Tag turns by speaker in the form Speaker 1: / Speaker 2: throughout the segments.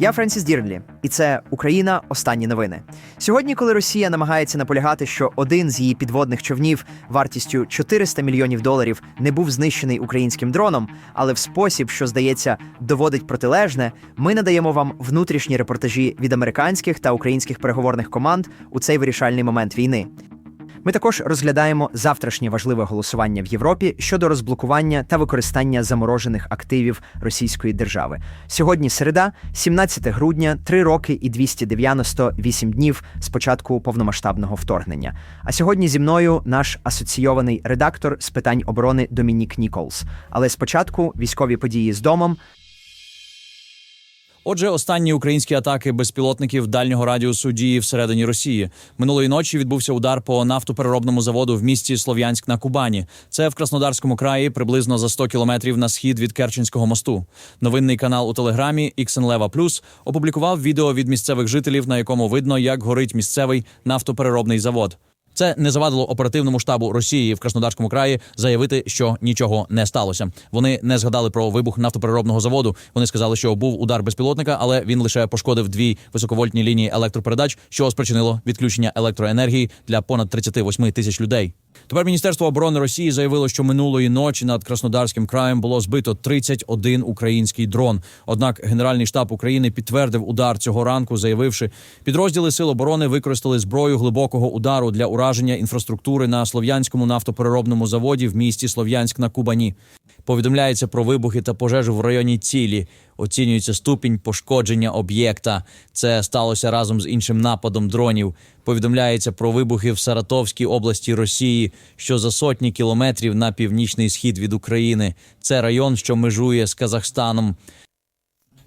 Speaker 1: Я Френсіс Дірнлі, і це Україна. Останні новини. Сьогодні, коли Росія намагається наполягати, що один з її підводних човнів вартістю 400 мільйонів доларів не був знищений українським дроном, але в спосіб, що здається, доводить протилежне, ми надаємо вам внутрішні репортажі від американських та українських переговорних команд у цей вирішальний момент війни. Ми також розглядаємо завтрашнє важливе голосування в Європі щодо розблокування та використання заморожених активів Російської держави. Сьогодні середа, 17 грудня, 3 роки і 298 днів з початку повномасштабного вторгнення. А сьогодні зі мною наш асоційований редактор з питань оборони Домінік Ніколс. Але спочатку військові події з домом.
Speaker 2: Отже, останні українські атаки безпілотників дальнього радіусу дії всередині Росії. Минулої ночі відбувся удар по нафтопереробному заводу в місті Слов'янськ на Кубані. Це в Краснодарському краї, приблизно за 100 кілометрів на схід від Керченського мосту. Новинний канал у телеграмі XNLEVA Plus опублікував відео від місцевих жителів, на якому видно, як горить місцевий нафтопереробний завод. Це не завадило оперативному штабу Росії в Краснодарському краї заявити, що нічого не сталося. Вони не згадали про вибух нафтопереробного заводу. Вони сказали, що був удар безпілотника, але він лише пошкодив дві високовольтні лінії електропередач, що спричинило відключення електроенергії для понад 38 тисяч людей. Тепер Міністерство оборони Росії заявило, що минулої ночі над Краснодарським краєм було збито 31 український дрон. Однак Генеральний штаб України підтвердив удар цього ранку, заявивши, підрозділи сил оборони використали зброю глибокого удару для ураження інфраструктури на слов'янському нафтопереробному заводі в місті Слов'янськ на Кубані. Повідомляється про вибухи та пожежу в районі цілі. Оцінюється ступінь пошкодження об'єкта. Це сталося разом з іншим нападом дронів. Повідомляється про вибухи в Саратовській області Росії, що за сотні кілометрів на північний схід від України. Це район, що межує з Казахстаном.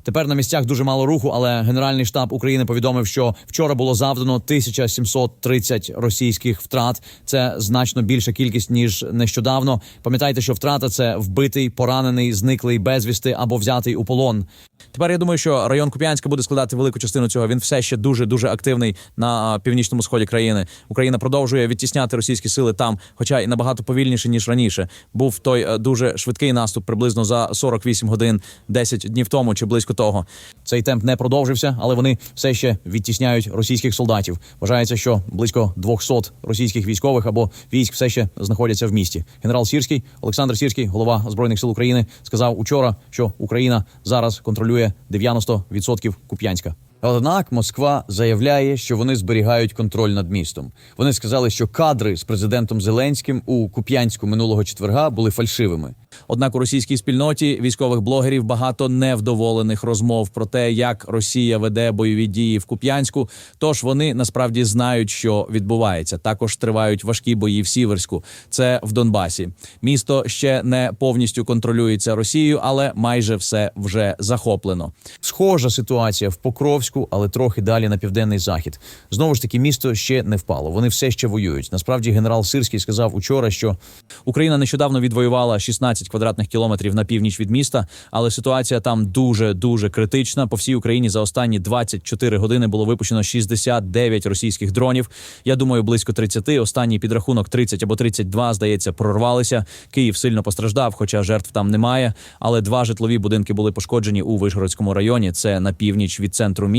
Speaker 2: Тепер на місцях дуже мало руху, але Генеральний штаб України повідомив, що вчора було завдано 1730 російських втрат. Це значно більша кількість ніж нещодавно. Пам'ятайте, що втрата це вбитий, поранений, зниклий безвісти або взятий у полон. Тепер я думаю, що район Куп'янська буде складати велику частину цього. Він все ще дуже дуже активний на північному сході країни. Україна продовжує відтісняти російські сили там, хоча і набагато повільніше ніж раніше. Був той е, дуже швидкий наступ, приблизно за 48 годин, 10 днів тому чи близько того. Цей темп не продовжився, але вони все ще відтісняють російських солдатів. Вважається, що близько 200 російських військових або військ все ще знаходяться в місті. Генерал Сірський, Олександр Сірський, голова збройних сил України, сказав учора, що Україна зараз контролює 90% Куп'янська. Однак Москва заявляє, що вони зберігають контроль над містом. Вони сказали, що кадри з президентом Зеленським у Куп'янську минулого четверга були фальшивими. Однак у російській спільноті військових блогерів багато невдоволених розмов про те, як Росія веде бойові дії в Куп'янську. Тож вони насправді знають, що відбувається. Також тривають важкі бої в Сіверську. Це в Донбасі. Місто ще не повністю контролюється Росією, але майже все вже захоплено. Схожа ситуація в Покровську, але трохи далі на південний захід. Знову ж таки, місто ще не впало. Вони все ще воюють. Насправді, генерал Сирський сказав учора, що Україна нещодавно відвоювала 16 квадратних кілометрів на північ від міста, але ситуація там дуже дуже критична. По всій Україні за останні 24 години було випущено 69 російських дронів. Я думаю, близько 30. Останній підрахунок 30 або 32, здається, прорвалися. Київ сильно постраждав, хоча жертв там немає. Але два житлові будинки були пошкоджені у Вишгородському районі. Це на північ від центру міста.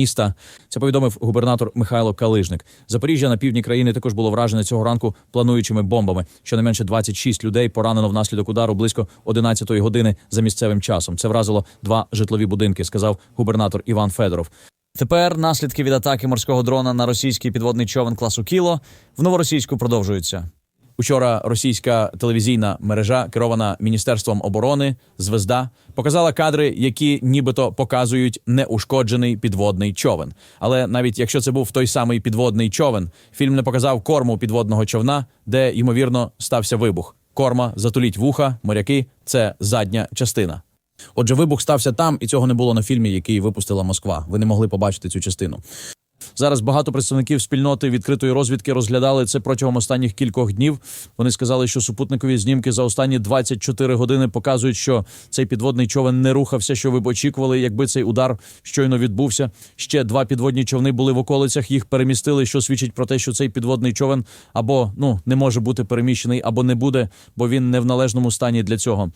Speaker 2: Це повідомив губернатор Михайло Калижник. Запоріжжя на півдні країни також було вражене цього ранку плануючими бомбами. Щонайменше 26 людей поранено внаслідок удару близько 11-ї години за місцевим часом. Це вразило два житлові будинки, сказав губернатор Іван Федоров. Тепер наслідки від атаки морського дрона на російський підводний човен класу Кіло в новоросійську продовжуються. Учора російська телевізійна мережа, керована міністерством оборони, звезда, показала кадри, які нібито показують неушкоджений підводний човен. Але навіть якщо це був той самий підводний човен, фільм не показав корму підводного човна, де ймовірно стався вибух. Корма, затуліть вуха, моряки це задня частина. Отже, вибух стався там, і цього не було на фільмі, який випустила Москва. Ви не могли побачити цю частину. Зараз багато представників спільноти відкритої розвідки розглядали це протягом останніх кількох днів. Вони сказали, що супутникові знімки за останні 24 години показують, що цей підводний човен не рухався, що ви б очікували, якби цей удар щойно відбувся. Ще два підводні човни були в околицях. Їх перемістили, що свідчить про те, що цей підводний човен або ну не може бути переміщений, або не буде, бо він не в належному стані для цього.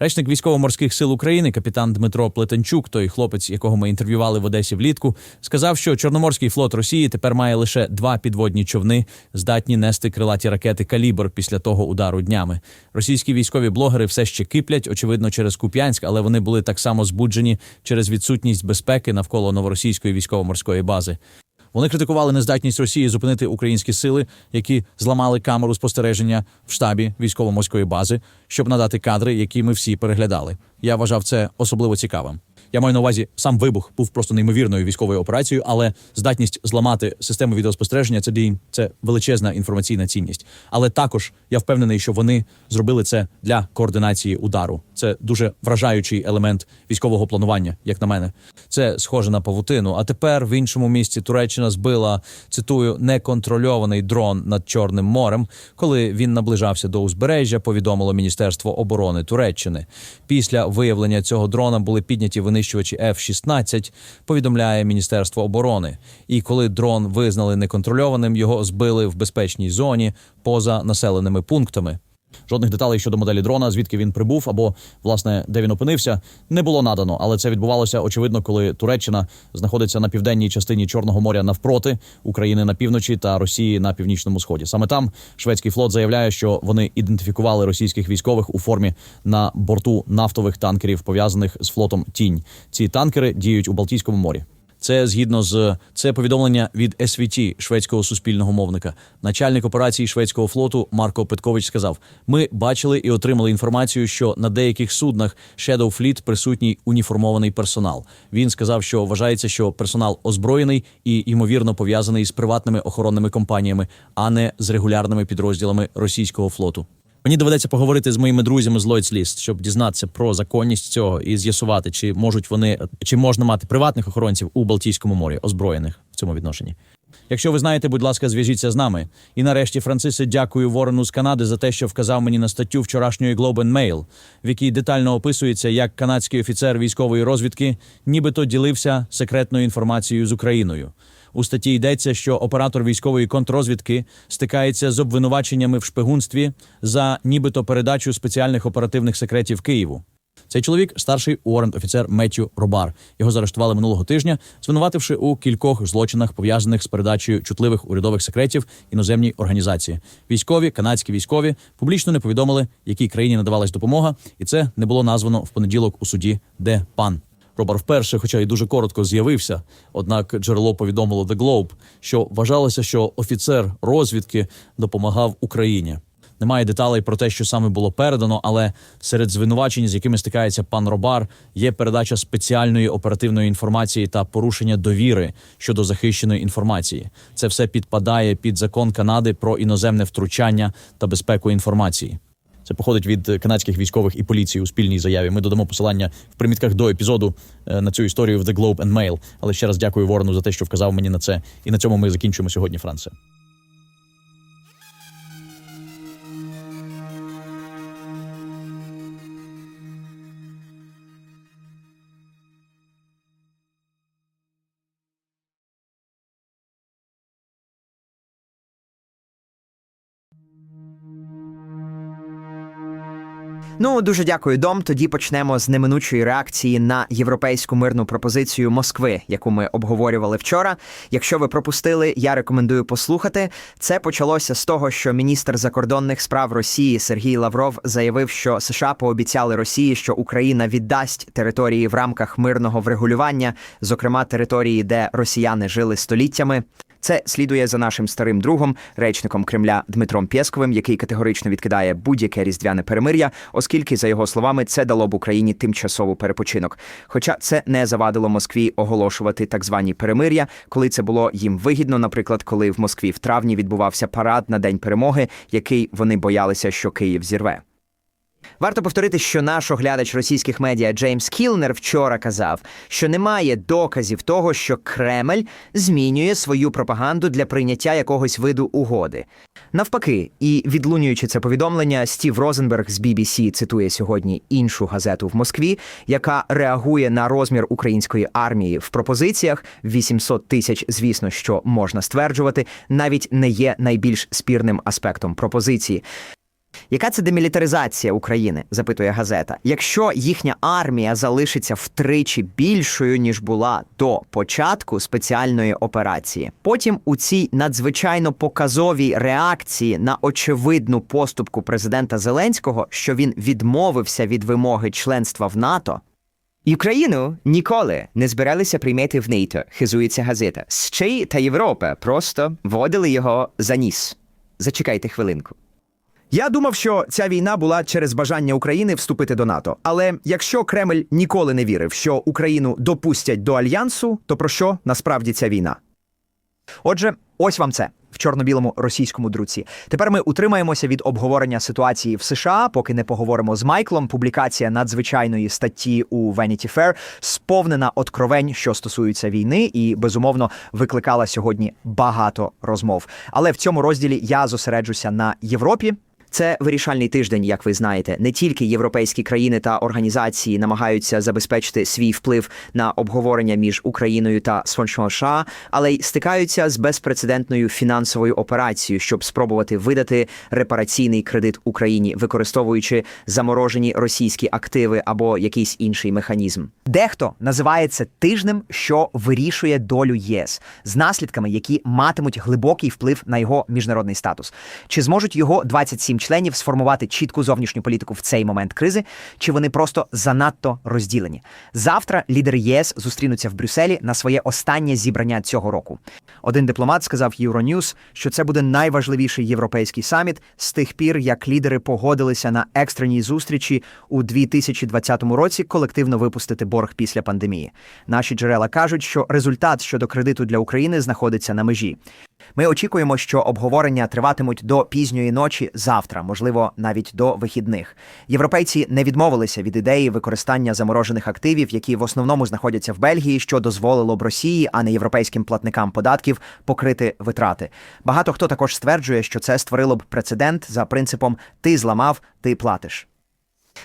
Speaker 2: Речник військово-морських сил України, капітан Дмитро Плетенчук, той хлопець, якого ми інтерв'ювали в Одесі влітку, сказав, що Чорноморський флот Росії тепер має лише два підводні човни, здатні нести крилаті ракети калібр після того удару днями. Російські військові блогери все ще киплять, очевидно, через Куп'янськ, але вони були так само збуджені через відсутність безпеки навколо новоросійської військово-морської бази. Вони критикували нездатність Росії зупинити українські сили, які зламали камеру спостереження в штабі військово-морської бази, щоб надати кадри, які ми всі переглядали. Я вважав це особливо цікавим. Я маю на увазі, сам вибух був просто неймовірною військовою операцією, але здатність зламати систему відеоспостереження це дій, це величезна інформаційна цінність. Але також я впевнений, що вони зробили це для координації удару. Це дуже вражаючий елемент військового планування, як на мене. Це схоже на павутину. А тепер в іншому місці Туреччина збила цитую неконтрольований дрон над Чорним морем. Коли він наближався до узбережжя, повідомило Міністерство оборони Туреччини. Після виявлення цього дрона були підняті винищувачі F-16, повідомляє Міністерство оборони. І коли дрон визнали неконтрольованим, його збили в безпечній зоні поза населеними пунктами. Жодних деталей щодо моделі дрона, звідки він прибув, або власне де він опинився, не було надано. Але це відбувалося очевидно, коли Туреччина знаходиться на південній частині Чорного моря навпроти України на півночі та Росії на північному сході. Саме там шведський флот заявляє, що вони ідентифікували російських військових у формі на борту нафтових танкерів, пов'язаних з флотом Тінь. Ці танкери діють у Балтійському морі. Це згідно з це повідомлення від SVT, шведського суспільного мовника. Начальник операції шведського флоту Марко Петкович сказав: Ми бачили і отримали інформацію, що на деяких суднах Shadow Fleet присутній уніформований персонал. Він сказав, що вважається, що персонал озброєний і ймовірно пов'язаний з приватними охоронними компаніями, а не з регулярними підрозділами російського флоту. Мені доведеться поговорити з моїми друзями з Lloyd's щоб дізнатися про законність цього і з'ясувати, чи можуть вони чи можна мати приватних охоронців у Балтійському морі, озброєних в цьому відношенні. Якщо ви знаєте, будь ласка, зв'яжіться з нами. І нарешті, Францисе, дякую Ворену з Канади за те, що вказав мені на статтю вчорашньої Globe and Mail, в якій детально описується, як канадський офіцер військової розвідки нібито ділився секретною інформацією з Україною. У статті йдеться, що оператор військової контррозвідки стикається з обвинуваченнями в шпигунстві за нібито передачу спеціальних оперативних секретів Києву. Цей чоловік старший уоррент офіцер Меттю Робар. Його заарештували минулого тижня, звинувативши у кількох злочинах, пов'язаних з передачею чутливих урядових секретів іноземній організації. Військові, канадські військові публічно не повідомили, якій країні надавалась допомога, і це не було названо в понеділок у суді, де пан. Робар вперше, хоча й дуже коротко з'явився. Однак джерело повідомило The Globe, що вважалося, що офіцер розвідки допомагав Україні. Немає деталей про те, що саме було передано, але серед звинувачень, з якими стикається пан Робар, є передача спеціальної оперативної інформації та порушення довіри щодо захищеної інформації. Це все підпадає під закон Канади про іноземне втручання та безпеку інформації. Це походить від канадських військових і поліції у спільній заяві. Ми додамо посилання в примітках до епізоду е, на цю історію в The Globe and Mail. Але ще раз дякую Ворону за те, що вказав мені на це. І на цьому ми закінчуємо сьогодні, Франце.
Speaker 1: Ну дуже дякую, Дом. Тоді почнемо з неминучої реакції на європейську мирну пропозицію Москви, яку ми обговорювали вчора. Якщо ви пропустили, я рекомендую послухати. Це почалося з того, що міністр закордонних справ Росії Сергій Лавров заявив, що США пообіцяли Росії, що Україна віддасть території в рамках мирного врегулювання, зокрема території, де росіяни жили століттями. Це слідує за нашим старим другом, речником Кремля Дмитром Пєсковим, який категорично відкидає будь-яке різдвяне перемир'я, оскільки, за його словами, це дало б Україні тимчасовий перепочинок. Хоча це не завадило Москві оголошувати так звані перемир'я, коли це було їм вигідно, наприклад, коли в Москві в травні відбувався парад на день перемоги, який вони боялися, що Київ зірве. Варто повторити, що наш оглядач російських медіа Джеймс Кілнер вчора казав, що немає доказів того, що Кремль змінює свою пропаганду для прийняття якогось виду угоди. Навпаки, і відлунюючи це повідомлення, Стів Розенберг з BBC цитує сьогодні іншу газету в Москві, яка реагує на розмір української армії в пропозиціях 800 тисяч, звісно, що можна стверджувати, навіть не є найбільш спірним аспектом пропозиції. Яка це демілітаризація України? запитує газета. Якщо їхня армія залишиться втричі більшою ніж була до початку спеціальної операції, потім у цій надзвичайно показовій реакції на очевидну поступку президента Зеленського, що він відмовився від вимоги членства в НАТО. Україну ніколи не збиралися приймати в НАТО, хизується газета. Ще та Європа просто водили його за ніс. Зачекайте хвилинку.
Speaker 3: Я думав, що ця війна була через бажання України вступити до НАТО. Але якщо Кремль ніколи не вірив, що Україну допустять до альянсу, то про що насправді ця війна?
Speaker 1: Отже, ось вам це в чорно-білому російському друці. Тепер ми утримаємося від обговорення ситуації в США, поки не поговоримо з Майклом. Публікація надзвичайної статті у Vanity Fair сповнена откровень, що стосуються війни, і безумовно викликала сьогодні багато розмов. Але в цьому розділі я зосереджуся на Європі. Це вирішальний тиждень, як ви знаєте. Не тільки європейські країни та організації намагаються забезпечити свій вплив на обговорення між Україною та США, але й стикаються з безпрецедентною фінансовою операцією, щоб спробувати видати репараційний кредит Україні, використовуючи заморожені російські активи або якийсь інший механізм. Дехто називає це тижнем, що вирішує долю ЄС з наслідками, які матимуть глибокий вплив на його міжнародний статус. Чи зможуть його 27 членів сформувати чітку зовнішню політику в цей момент кризи, чи вони просто занадто розділені? Завтра лідери ЄС зустрінуться в Брюсселі на своє останнє зібрання цього року. Один дипломат сказав Euronews, що це буде найважливіший європейський саміт з тих пір, як лідери погодилися на екстреній зустрічі у 2020 році колективно випустити борг після пандемії. Наші джерела кажуть, що результат щодо кредиту для України знаходиться на межі. Ми очікуємо, що обговорення триватимуть до пізньої ночі завтра, можливо, навіть до вихідних. Європейці не відмовилися від ідеї використання заморожених активів, які в основному знаходяться в Бельгії, що дозволило б Росії, а не європейським платникам податків покрити витрати. Багато хто також стверджує, що це створило б прецедент за принципом ти зламав, ти платиш.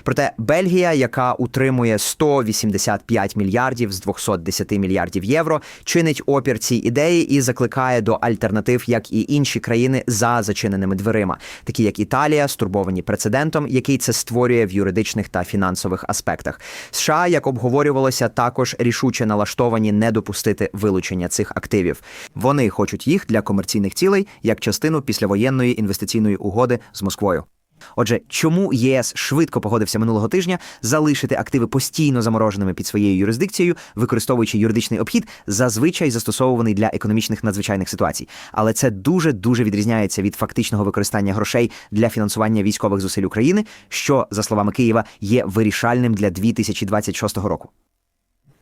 Speaker 1: Проте Бельгія, яка утримує 185 мільярдів з 210 мільярдів євро, чинить опір цій ідеї і закликає до альтернатив, як і інші країни за зачиненими дверима, такі як Італія, стурбовані прецедентом, який це створює в юридичних та фінансових аспектах. США, як обговорювалося, також рішуче налаштовані не допустити вилучення цих активів. Вони хочуть їх для комерційних цілей як частину післявоєнної інвестиційної угоди з Москвою. Отже, чому ЄС швидко погодився минулого тижня залишити активи постійно замороженими під своєю юрисдикцією, використовуючи юридичний обхід, зазвичай застосований для економічних надзвичайних ситуацій. Але це дуже дуже відрізняється від фактичного використання грошей для фінансування військових зусиль України, що, за словами Києва, є вирішальним для 2026 року.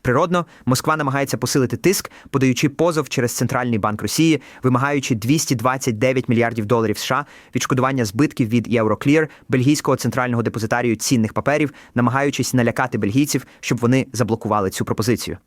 Speaker 1: Природно, Москва намагається посилити тиск, подаючи позов через центральний банк Росії, вимагаючи 229 мільярдів доларів США, відшкодування збитків від Euroclear, бельгійського центрального депозитарію цінних паперів, намагаючись налякати бельгійців, щоб вони заблокували цю пропозицію.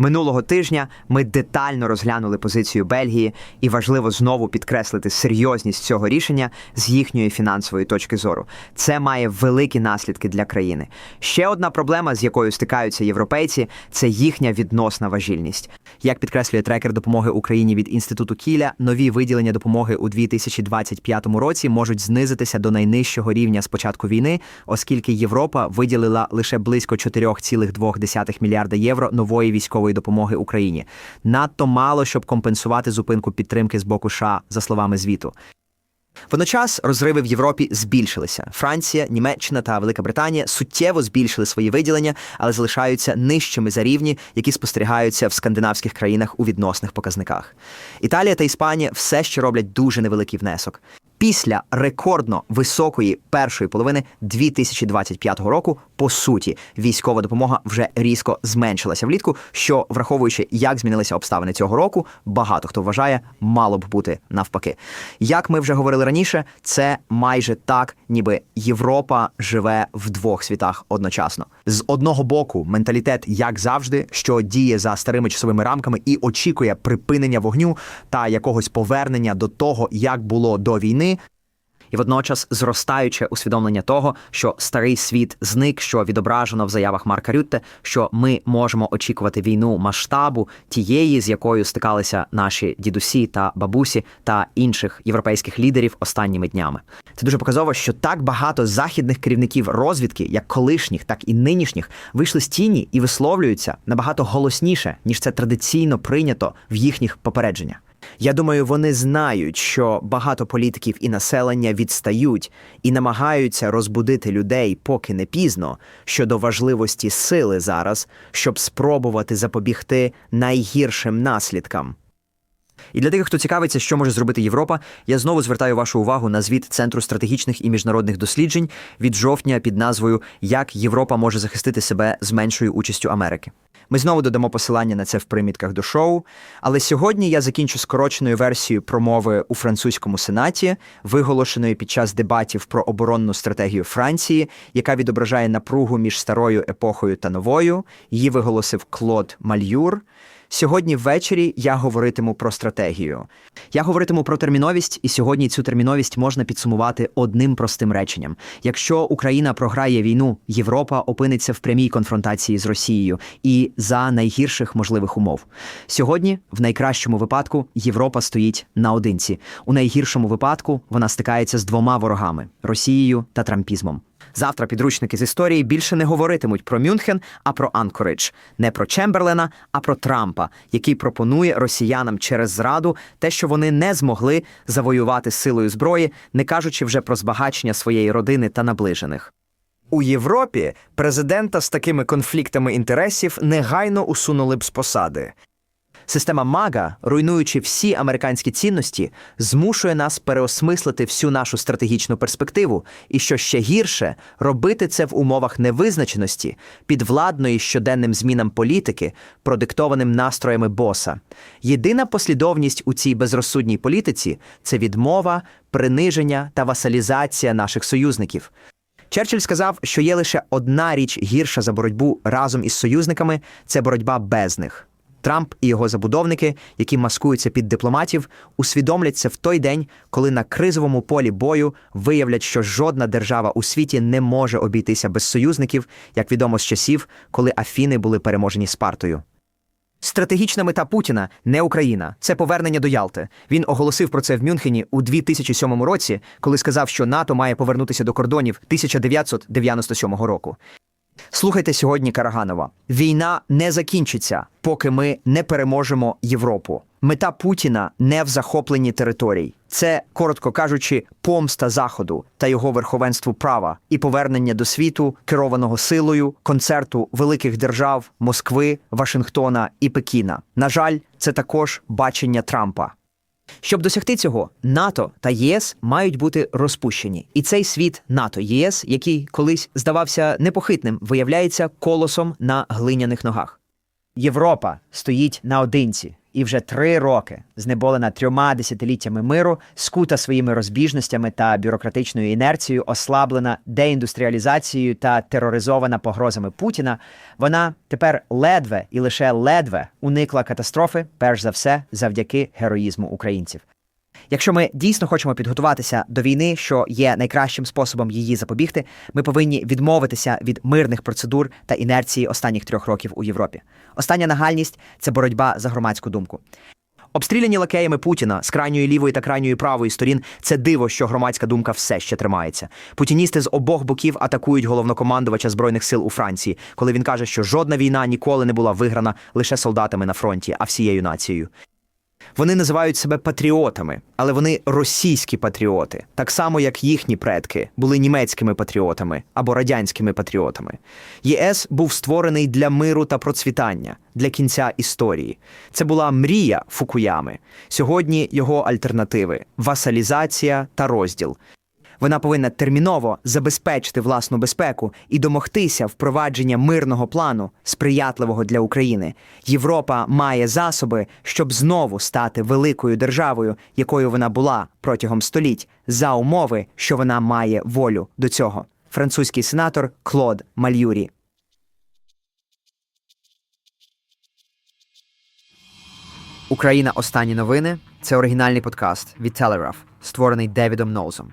Speaker 1: Минулого тижня ми детально розглянули позицію Бельгії, і важливо знову підкреслити серйозність цього рішення з їхньої фінансової точки зору. Це має великі наслідки для країни. Ще одна проблема, з якою стикаються європейці, це їхня відносна важільність. Як підкреслює трекер допомоги Україні від інституту Кіля, нові виділення допомоги у 2025 році можуть знизитися до найнижчого рівня з початку війни, оскільки Європа виділила лише близько 4,2 мільярда євро нової військової допомоги Україні. Надто мало, щоб компенсувати зупинку підтримки з боку США, за словами звіту. Водночас розриви в Європі збільшилися. Франція, Німеччина та Велика Британія суттєво збільшили свої виділення, але залишаються нижчими за рівні, які спостерігаються в скандинавських країнах у відносних показниках. Італія та Іспанія все ще роблять дуже невеликий внесок. Після рекордно високої першої половини 2025 року, по суті, військова допомога вже різко зменшилася влітку. Що, враховуючи, як змінилися обставини цього року, багато хто вважає, мало б бути навпаки. Як ми вже говорили раніше, це майже так, ніби Європа живе в двох світах одночасно. З одного боку, менталітет, як завжди, що діє за старими часовими рамками і очікує припинення вогню та якогось повернення до того, як було до війни. І водночас зростаюче усвідомлення того, що старий світ зник, що відображено в заявах Марка Рютте, що ми можемо очікувати війну масштабу тієї, з якою стикалися наші дідусі та бабусі та інших європейських лідерів останніми днями. Це дуже показово, що так багато західних керівників розвідки, як колишніх, так і нинішніх, вийшли з тіні і висловлюються набагато голосніше, ніж це традиційно прийнято в їхніх попередженнях. Я думаю, вони знають, що багато політиків і населення відстають і намагаються розбудити людей, поки не пізно, щодо важливості сили зараз, щоб спробувати запобігти найгіршим наслідкам. І для тих, хто цікавиться, що може зробити Європа, я знову звертаю вашу увагу на звіт Центру стратегічних і міжнародних досліджень від жовтня під назвою Як Європа може захистити себе з меншою участю Америки. Ми знову додамо посилання на це в примітках до шоу. Але сьогодні я закінчу скороченою версією промови у французькому сенаті, виголошеної під час дебатів про оборонну стратегію Франції, яка відображає напругу між старою епохою та новою. Її виголосив Клод Мальюр. Сьогодні ввечері я говоритиму про стратегію. Я говоритиму про терміновість, і сьогодні цю терміновість можна підсумувати одним простим реченням: якщо Україна програє війну, Європа опиниться в прямій конфронтації з Росією і за найгірших можливих умов. Сьогодні, в найкращому випадку, Європа стоїть наодинці. У найгіршому випадку вона стикається з двома ворогами Росією та трампізмом. Завтра підручники з історії більше не говоритимуть про Мюнхен, а про Анкоридж, не про Чемберлена, а про Трампа, який пропонує росіянам через зраду те, що вони не змогли завоювати силою зброї, не кажучи вже про збагачення своєї родини та наближених. У Європі президента з такими конфліктами інтересів негайно усунули б з посади. Система МАГА, руйнуючи всі американські цінності, змушує нас переосмислити всю нашу стратегічну перспективу, і що ще гірше, робити це в умовах невизначеності, підвладної щоденним змінам політики, продиктованим настроями боса. Єдина послідовність у цій безрозсудній політиці це відмова, приниження та васалізація наших союзників. Черчилль сказав, що є лише одна річ гірша за боротьбу разом із союзниками це боротьба без них. Трамп і його забудовники, які маскуються під дипломатів, усвідомляться в той день, коли на кризовому полі бою виявлять, що жодна держава у світі не може обійтися без союзників, як відомо з часів, коли Афіни були переможені Спартою. Стратегічна мета Путіна не Україна, це повернення до Ялти. Він оголосив про це в Мюнхені у 2007 році, коли сказав, що НАТО має повернутися до кордонів 1997 року. Слухайте сьогодні Караганова. Війна не закінчиться, поки ми не переможемо Європу. Мета Путіна не в захопленні територій. Це, коротко кажучи, помста Заходу та його верховенству права і повернення до світу, керованого силою, концерту великих держав Москви, Вашингтона і Пекіна. На жаль, це також бачення Трампа. Щоб досягти цього, НАТО та ЄС мають бути розпущені. І цей світ НАТО ЄС, який колись здавався непохитним, виявляється колосом на глиняних ногах. Європа стоїть наодинці і вже три роки, знеболена трьома десятиліттями миру, скута своїми розбіжностями та бюрократичною інерцією, ослаблена деіндустріалізацією та тероризована погрозами Путіна, вона тепер ледве і лише ледве уникла катастрофи, перш за все, завдяки героїзму українців. Якщо ми дійсно хочемо підготуватися до війни, що є найкращим способом її запобігти, ми повинні відмовитися від мирних процедур та інерції останніх трьох років у Європі. Остання нагальність це боротьба за громадську думку. Обстріляні лакеями Путіна з крайньої лівої та крайньої правої сторін це диво, що громадська думка все ще тримається. Путіністи з обох боків атакують головнокомандувача збройних сил у Франції, коли він каже, що жодна війна ніколи не була виграна лише солдатами на фронті, а всією нацією. Вони називають себе патріотами, але вони російські патріоти, так само як їхні предки були німецькими патріотами або радянськими патріотами. ЄС був створений для миру та процвітання, для кінця історії. Це була мрія Фукуями. Сьогодні його альтернативи васалізація та розділ. Вона повинна терміново забезпечити власну безпеку і домогтися впровадження мирного плану, сприятливого для України. Європа має засоби, щоб знову стати великою державою, якою вона була протягом століть, за умови, що вона має волю до цього. Французький сенатор Клод Мальюрі. Україна. Останні новини це оригінальний подкаст від Telegraph, створений Девідом Ноузом.